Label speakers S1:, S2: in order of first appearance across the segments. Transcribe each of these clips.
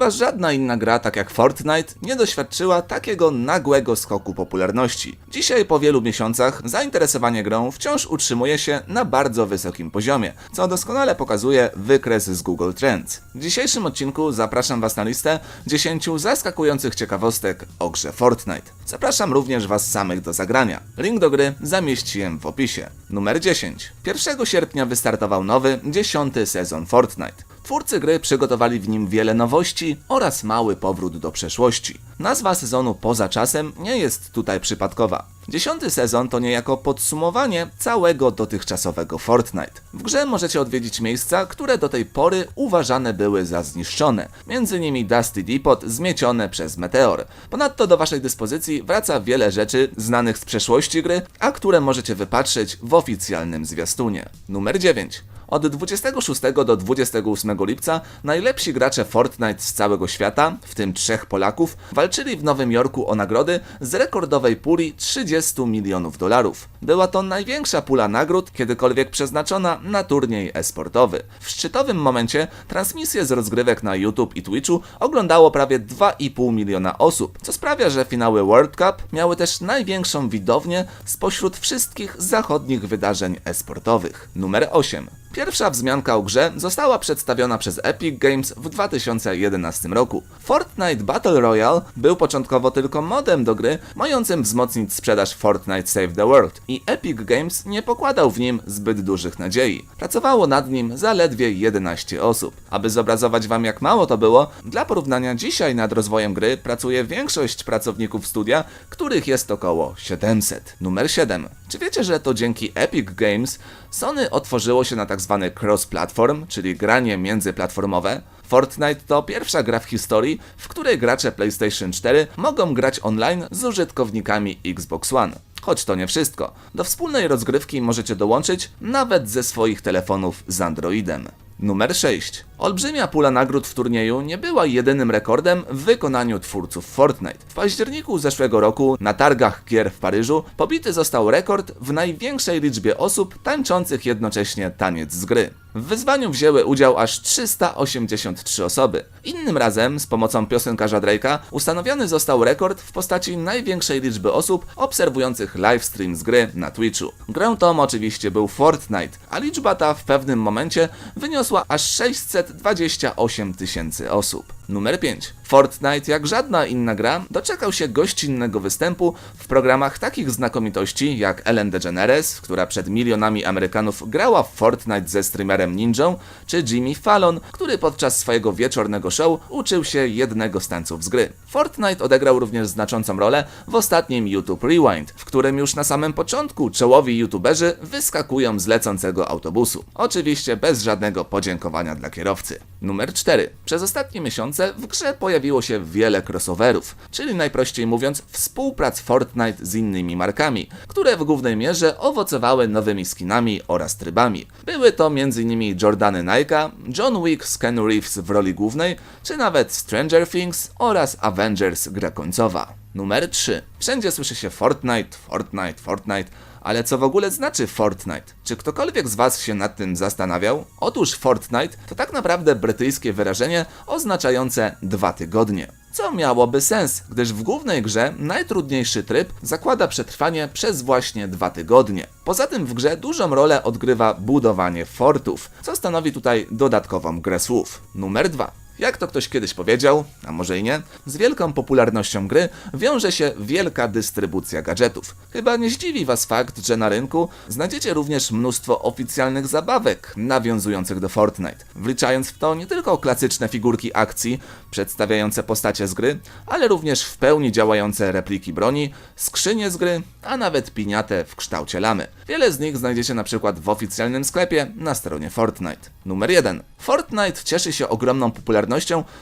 S1: chyba żadna inna gra, tak jak Fortnite, nie doświadczyła takiego nagłego skoku popularności. Dzisiaj, po wielu miesiącach, zainteresowanie grą wciąż utrzymuje się na bardzo wysokim poziomie, co doskonale pokazuje wykres z Google Trends. W dzisiejszym odcinku zapraszam Was na listę 10 zaskakujących ciekawostek o grze Fortnite. Zapraszam również Was samych do zagrania. Link do gry zamieściłem w opisie. Numer 10. 1 sierpnia wystartował nowy, 10 sezon Fortnite. Twórcy gry przygotowali w nim wiele nowości oraz mały powrót do przeszłości. Nazwa sezonu poza czasem nie jest tutaj przypadkowa. Dziesiąty sezon to niejako podsumowanie całego dotychczasowego Fortnite. W grze możecie odwiedzić miejsca, które do tej pory uważane były za zniszczone, między nimi Dusty Depot zmiecione przez meteor. Ponadto do waszej dyspozycji wraca wiele rzeczy znanych z przeszłości gry, a które możecie wypatrzeć w oficjalnym zwiastunie. Numer 9. Od 26 do 28 lipca najlepsi gracze Fortnite z całego świata, w tym trzech Polaków, walczyli w Nowym Jorku o nagrody z rekordowej puli 30 milionów dolarów. Była to największa pula nagród kiedykolwiek przeznaczona na turniej e-sportowy. W szczytowym momencie transmisje z rozgrywek na YouTube i Twitchu oglądało prawie 2,5 miliona osób, co sprawia, że finały World Cup miały też największą widownię spośród wszystkich zachodnich wydarzeń e-sportowych. Numer 8. Pierwsza wzmianka o grze została przedstawiona przez Epic Games w 2011 roku. Fortnite Battle Royale był początkowo tylko modem do gry, mającym wzmocnić sprzedaż Fortnite Save the World i Epic Games nie pokładał w nim zbyt dużych nadziei. Pracowało nad nim zaledwie 11 osób. Aby zobrazować wam jak mało to było, dla porównania dzisiaj nad rozwojem gry pracuje większość pracowników studia, których jest około 700. Numer 7. Czy wiecie, że to dzięki Epic Games Sony otworzyło się na tzw. cross-platform, czyli granie międzyplatformowe? Fortnite to pierwsza gra w historii, w której gracze PlayStation 4 mogą grać online z użytkownikami Xbox One. Choć to nie wszystko. Do wspólnej rozgrywki możecie dołączyć nawet ze swoich telefonów z Androidem. Numer 6. Olbrzymia pula nagród w turnieju nie była jedynym rekordem w wykonaniu twórców Fortnite. W październiku zeszłego roku na targach gier w Paryżu pobity został rekord w największej liczbie osób tańczących jednocześnie taniec z gry. W wyzwaniu wzięły udział aż 383 osoby. Innym razem, z pomocą piosenkarza Drake'a, ustanowiony został rekord w postaci największej liczby osób obserwujących livestream z gry na Twitchu. Grą tą oczywiście był Fortnite, a liczba ta w pewnym momencie wyniosła aż 628 tysięcy osób. Numer 5. Fortnite, jak żadna inna gra, doczekał się gościnnego występu w programach takich znakomitości jak Ellen DeGeneres, która przed milionami Amerykanów grała w Fortnite ze streamerem Ninją, czy Jimmy Fallon, który podczas swojego wieczornego show uczył się jednego z tańców z gry. Fortnite odegrał również znaczącą rolę w ostatnim YouTube Rewind, w którym już na samym początku czołowi youtuberzy wyskakują z lecącego autobusu. Oczywiście bez żadnego podziękowania dla kierowcy. Numer 4. Przez ostatnie miesiące w grze pojawiło się wiele crossoverów, czyli najprościej mówiąc współprac Fortnite z innymi markami, które w głównej mierze owocowały nowymi skinami oraz trybami. Były to m.in. Jordany Nike'a, John Wick z Ken Reeves w roli głównej, czy nawet Stranger Things oraz Avengers gra końcowa. Numer 3. Wszędzie słyszy się Fortnite, Fortnite, Fortnite, ale co w ogóle znaczy Fortnite? Czy ktokolwiek z Was się nad tym zastanawiał? Otóż Fortnite to tak naprawdę brytyjskie wyrażenie oznaczające dwa tygodnie. Co miałoby sens, gdyż w głównej grze najtrudniejszy tryb zakłada przetrwanie przez właśnie dwa tygodnie. Poza tym w grze dużą rolę odgrywa budowanie fortów, co stanowi tutaj dodatkową grę słów. Numer 2. Jak to ktoś kiedyś powiedział, a może i nie, z wielką popularnością gry wiąże się wielka dystrybucja gadżetów. Chyba nie zdziwi Was fakt, że na rynku znajdziecie również mnóstwo oficjalnych zabawek nawiązujących do Fortnite, wliczając w to nie tylko klasyczne figurki akcji przedstawiające postacie z gry, ale również w pełni działające repliki broni, skrzynie z gry, a nawet piniatę w kształcie lamy. Wiele z nich znajdziecie na przykład w oficjalnym sklepie na stronie Fortnite. Numer 1. Fortnite cieszy się ogromną popularnością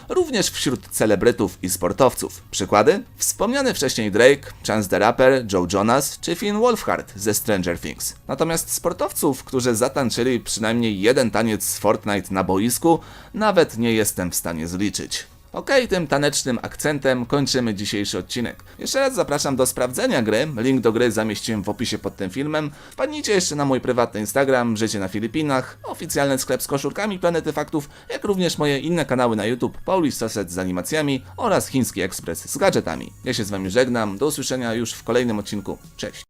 S1: również wśród celebrytów i sportowców. Przykłady? Wspomniany wcześniej Drake, Chance the Rapper, Joe Jonas czy Finn Wolfhard ze Stranger Things. Natomiast sportowców, którzy zatańczyli przynajmniej jeden taniec z Fortnite na boisku, nawet nie jestem w stanie zliczyć. Okej, tym tanecznym akcentem kończymy dzisiejszy odcinek. Jeszcze raz zapraszam do sprawdzenia gry. Link do gry zamieściłem w opisie pod tym filmem. Wpadnijcie jeszcze na mój prywatny Instagram, Życie na Filipinach, oficjalny sklep z koszulkami Planety Faktów, jak również moje inne kanały na YouTube, Pauli Stoset z animacjami oraz Chiński Ekspres z gadżetami. Ja się z wami żegnam, do usłyszenia już w kolejnym odcinku. Cześć!